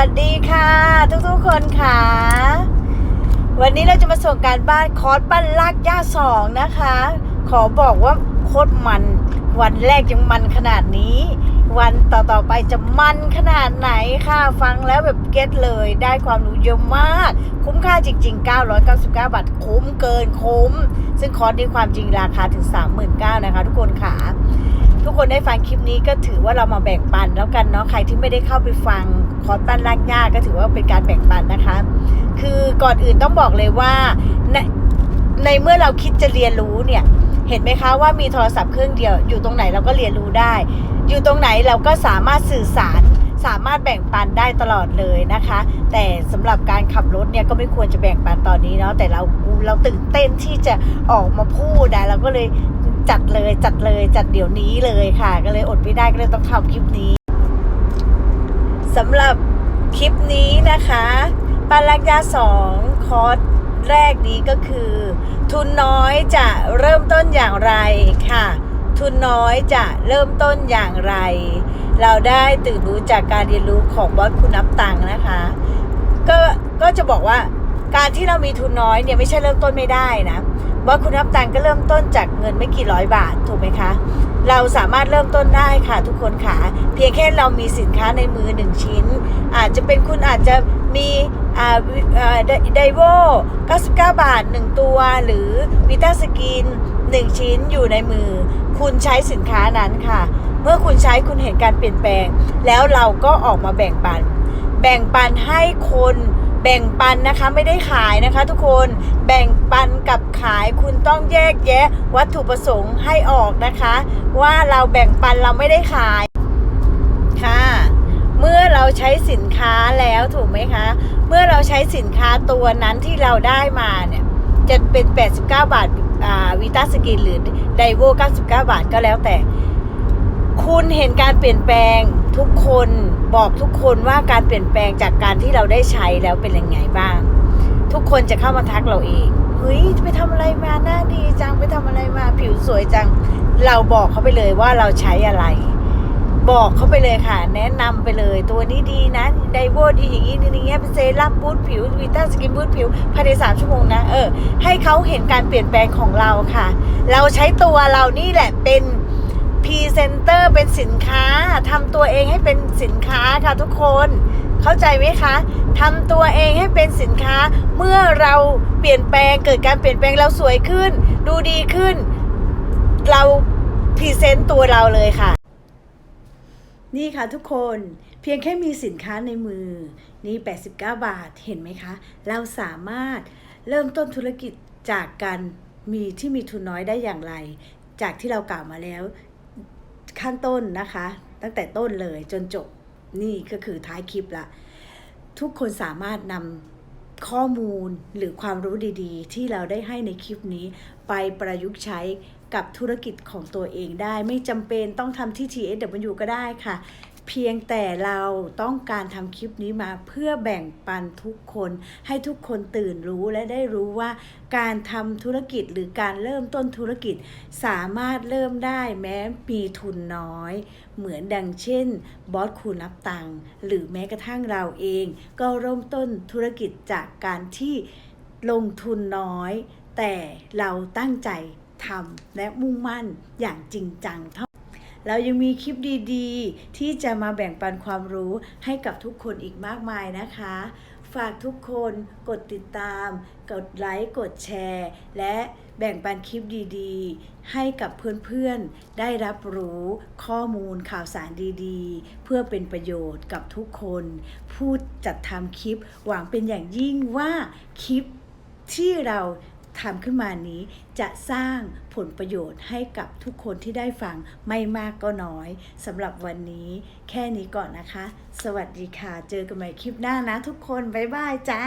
วัสดีค่ะ ทุกๆคนค่ะ วันนี้เราจะมาส่งการบ้านคอร์สบ้นลากย่าสองนะคะ ขอบอกว่าโคตรมัน วันแรกยังมันขนาดนี้ วันต่อๆไปจะมันขนาดไหนค่ะ ฟังแล้วแบบเก็ตเลยได้ความรู้เยอะมาก คุ้มค่าจริง ๆ 999 บาทคุ้มเกินคุ้ม ซึ่งคอร์สนี้ความจริงราคาถึง 39,000นะคะ ทุกคนค่ะทุกคนได้ฟังคลิปนี้ก็ถือว่าเรามาแบ่งปันแล้วกันเนาะใครที่ไม่ได้เข้าไปฟัง คอร์สปั้นลากยาก็ถือว่าเป็นการแบ่งปันนะคะ คือก่อนอื่นต้องบอกเลยว่าในในเมื่อเราคิดจะเรียนรู้เนี่ย เห็นไหมคะว่ามีโทรศัพท์เครื่องเดียว อยู่ตรงไหนเราก็เรียนรู้ได้ อยู่ตรงไหนเราก็สามารถสื่อสารสามารถแบ่งปันได้ตลอดเลยนะคะ แต่สำหรับการขับรถเนี่ยก็ไม่ควรจะแบ่งปันตอนนี้เนาะแต่เราเราตื่นเต้นที่จะออกมาพูดนะเราก็เลยจัดเลยจัดเลยจัดเดี๋ยวนี้เลยค่ะ ก็เลยอดไม่ได้ก็เลยต้องทำคลิปนี้ สำหรับคลิปนี้นะคะปาลักยาสองคอร์สแรกนี้ก็คือ ทุนน้อยจะเริ่มต้นอย่างไรค่ะ ทุนน้อยจะเริ่มต้นอย่างไร เราได้ตื่นรู้จากการเรียนรู้ของบอสคุณนับตังค์นะคะ ก็ก็จะบอกว่าการที่เรามีทุนน้อยเนี่ยไม่ใช่เริ่มต้นไม่ได้นะ บอสคุณนับตังก็เริ่มต้นจากเงินไม่กี่ร้อยบาทถูกไหมคะ เราสามารถเริ่มต้นได้ค่ะทุกคนค่ะ เพียงแค่เรามีสินค้าในมือหนึ่งชิ้น อาจจะเป็นคุณอาจจะมีอ่าไดโว99 บาท 1 ตัว หรือวิตาสกิน 1 ชิ้นอยู่ในมือ คุณใช้สินค้านั้นค่ะ เมื่อคุณใช้คุณเห็นการเปลี่ยนแปลง แล้วเราก็ออกมาแบ่งปัน แบ่งปันให้คน แบ่งปันนะคะไม่ได้ขายนะคะ ทุกคนแบ่งปันกับขายคุณต้องแยกแยะ วัตถุประสงค์ให้ออกนะคะ ว่าเราแบ่งปันเราไม่ได้ขายค่ะ เมื่อเราใช้สินค้าแล้วถูกไหมคะ เมื่อเราใช้สินค้าตัวนั้นที่เราได้มาเนี่ยจะเป็น 89 บาทอ่าวิตาสกินหรือไดโว99 บาทก็แล้วแต่ คุณเห็นการเปลี่ยนแปลงทุกคน บอกทุกคนว่าการเปลี่ยนแปลงจากการที่เราได้ใช้แล้วเป็นยังไงบ้าง ทุกคนจะเข้ามาทักเราเองเฮ้ยไปทำอะไรมาหน้าดีจังไปทำอะไรมาผิวสวยจัง เราบอกเขาไปเลยว่าเราใช้อะไร บอกเขาไปเลยค่ะ แนะนำไปเลยตัวนี้ดีนะไดโวดีอย่างนี้อย่เงี้ยเป็นเซรั่มบูทผิววิต้าสกินบูทผิวภายในสามชั่วโมงนะเออให้เขาเห็นการเปลี่ยนแปลงของเราค่ะ เราใช้ตัวเรานี่แหละเป็น พรีเซนเตอร์เป็นสินค้าทำตัวเองให้เป็นสินค้าค่ะทุกคน เข้าใจไหมคะทำตัวเองให้เป็นสินค้า เมื่อเราเปลี่ยนแปลงเกิดการเปลี่ยนแปลงเราสวยขึ้น ดูดีขึ้น เราพรีเซนต์ตัวเราเลยค่ะ นี่ค่ะทุกคนเพียงแค่มีสินค้าในมือ นี่ 89 บาทเห็นไหมคะ เราสามารถเริ่มต้นธุรกิจจากการมีที่มีทุนน้อยได้อย่างไร จากที่เรากล่าวมาแล้ว ขั้นต้นนะคะ ตั้งแต่ต้นเลยจนจบนี่ก็คือท้ายคลิปละ ทุกคนสามารถนำข้อมูลหรือความรู้ดีๆ ที่เราได้ให้ในคลิปนี้ ไปประยุกต์ใช้กับธุรกิจของตัวเองได้ ไม่จำเป็นต้องทำที่ TSW ก็ได้ค่ะ เพียงแต่เราต้องการทำคลิปนี้มาเพื่อแบ่งปันทุกคน ให้ทุกคนตื่นรู้และได้รู้ว่า การทำธุรกิจหรือการเริ่มต้นธุรกิจสามารถเริ่มได้แม้มีทุนน้อย เหมือนดังเช่นบอสคูนับตังหรือแม้กระทั่งเราเอง ก็เริ่มต้นธุรกิจจากการที่ลงทุนน้อย แต่เราตั้งใจทำและมุ่งมั่นอย่างจริงจังเท่า เรายังมีคลิปดีๆ ที่จะมาแบ่งปันความรู้ให้กับทุกคนอีกมากมายนะคะ ฝากทุกคนกดติดตาม กดไลค์ กดแชร์ และแบ่งปันคลิปดีๆ ให้กับเพื่อนๆ ได้รับรู้ข้อมูลข่าวสารดีๆ เพื่อเป็นประโยชน์กับทุกคน ผู้จัดทำคลิปหวังเป็นอย่างยิ่งว่าคลิปที่เรา ทำขึ้นมานี้จะสร้างผลประโยชน์ให้กับทุกคนที่ได้ฟังไม่มากก็น้อยสำหรับวันนี้แค่นี้ก่อนนะคะ สวัสดีค่ะ เจอกันใหม่คลิปหน้านะทุกคน บ๊ายบายจ้า